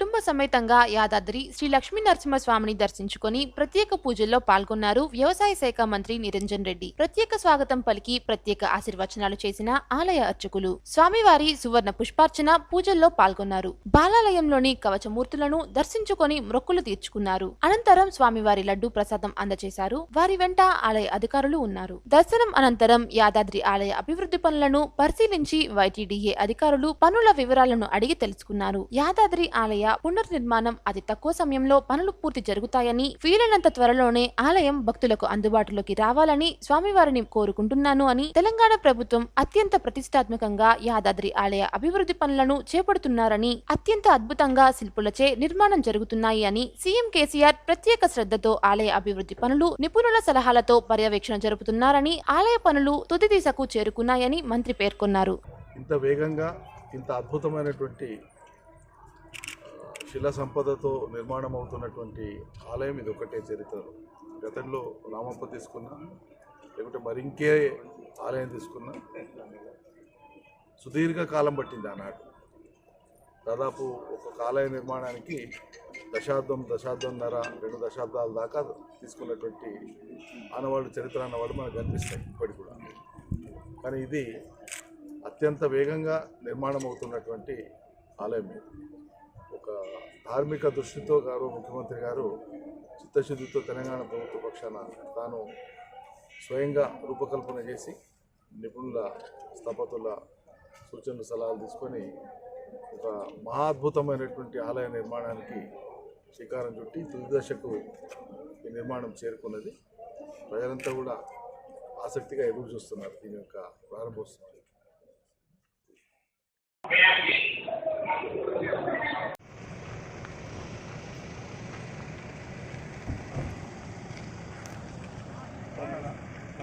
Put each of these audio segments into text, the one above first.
కుటుంబ సమేతంగా యాదాద్రి శ్రీ లక్ష్మీ నరసింహస్వామిని దర్శించుకొని ప్రత్యేక పూజల్లో పాల్గొన్నారు వ్యవసాయ శాఖ మంత్రి నిరంజన్ రెడ్డి. ప్రత్యేక స్వాగతం పలికి ప్రత్యేక ఆశీర్వచనాలు చేసిన ఆలయ అర్చకులు. స్వామివారి సువర్ణ పుష్పార్చన పూజల్లో పాల్గొన్నారు. బాలాలయంలోని కవచమూర్తులను దర్శించుకొని మొక్కులు తీర్చుకున్నారు. అనంతరం స్వామివారి లడ్డు ప్రసాదం అందజేశారు. వారి వెంట ఆలయ అధికారులు ఉన్నారు. దర్శనం అనంతరం యాదాద్రి ఆలయ అభివృద్ధి పనులను పరిశీలించి వైటీడీఏ అధికారులు పనుల వివరాలను అడిగి తెలుసుకున్నారు. యాదాద్రి ఆలయ పునర్నిర్మాణం అతి తక్కువ సమయంలో పనులు పూర్తి జరుగుతాయని వీలైనంత త్వరలోనే ఆలయం భక్తులకు అందుబాటులోకి రావాలని స్వామివారిని కోరుకుంటున్నాను అని తెలంగాణ ప్రభుత్వం అత్యంత ప్రతిష్టాత్మకంగా యాదాద్రి ఆలయ అభివృద్ధి పనులను చేపడుతున్నారని అత్యంత అద్భుతంగా శిల్పులచే నిర్మాణం జరుగుతున్నాయి అని సీఎం కేసీఆర్ ప్రత్యేక శ్రద్ధతో ఆలయ అభివృద్ధి పనులు నిపుణుల సలహాలతో పర్యవేక్షణ జరుపుతున్నారని ఆలయ పనులు తుది దిశకు చేరుకున్నాయని మంత్రి పేర్కొన్నారు. ఇంత వేగంగా ఇంత అద్భుతమైనటువంటి శిలా సంపదతో నిర్మాణం అవుతున్నటువంటి ఆలయం ఇది ఒకటే చరిత్రలో. గతంలో రామప్ప తీసుకున్నా లేకుంటే మరింకే ఆలయం తీసుకున్నా సుదీర్ఘ కాలం పట్టింది ఆనాడు. దాదాపు ఒక్కొక్క ఆలయ నిర్మాణానికి దశాబ్దం దశాబ్దంన్నర రెండు దశాబ్దాల దాకా తీసుకున్నటువంటి ఆనవాళ్ళు చరిత్ర అన్నవాళ్ళు మనకు కనిపిస్తాయి ఇప్పటికి కూడా. కానీ ఇది అత్యంత వేగంగా నిర్మాణం అవుతున్నటువంటి ఆలయం ధార్మిక దృష్టితో గారు ముఖ్యమంత్రి గారు చిత్తశుద్ధితో తెలంగాణ ప్రభుత్వ పక్షాన తాను స్వయంగా రూపకల్పన చేసి నిపుణుల స్థపతుల సూచనలు సలహాలు తీసుకొని ఒక మహా అద్భుతమైనటువంటి ఆలయ నిర్మాణానికి శ్రీకారం చుట్టి తుది దశకు ఈ నిర్మాణం చేరుకున్నది. ప్రజలంతా కూడా ఆసక్తిగా ఎదురు చూస్తున్నారు. దీని యొక్క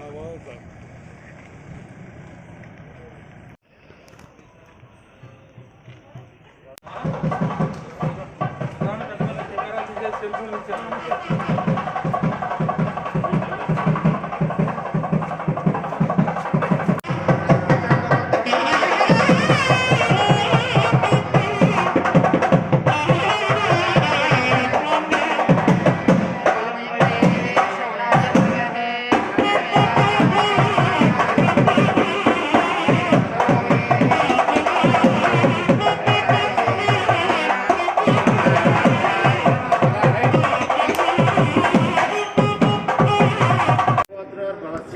ప్రారంభోత్సవం గోత్రోద్భవస్య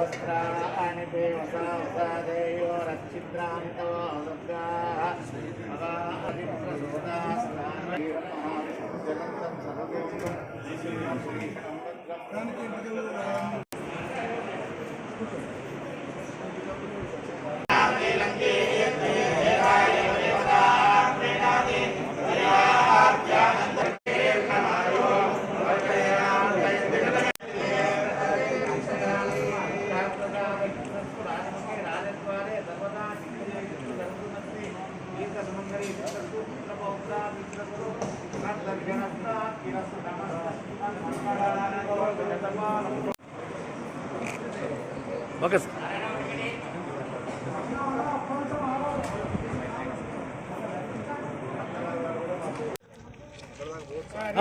దేశస్య మంగళాచార్య వస్త్రాణి తే వసావసాదేయో రక్షిద్రాంతో దుర్గాః ఓకే సార్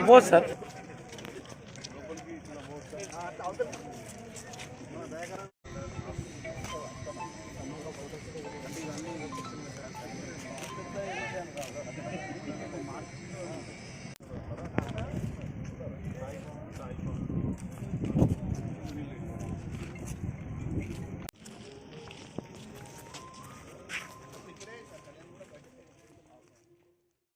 పోదు సార్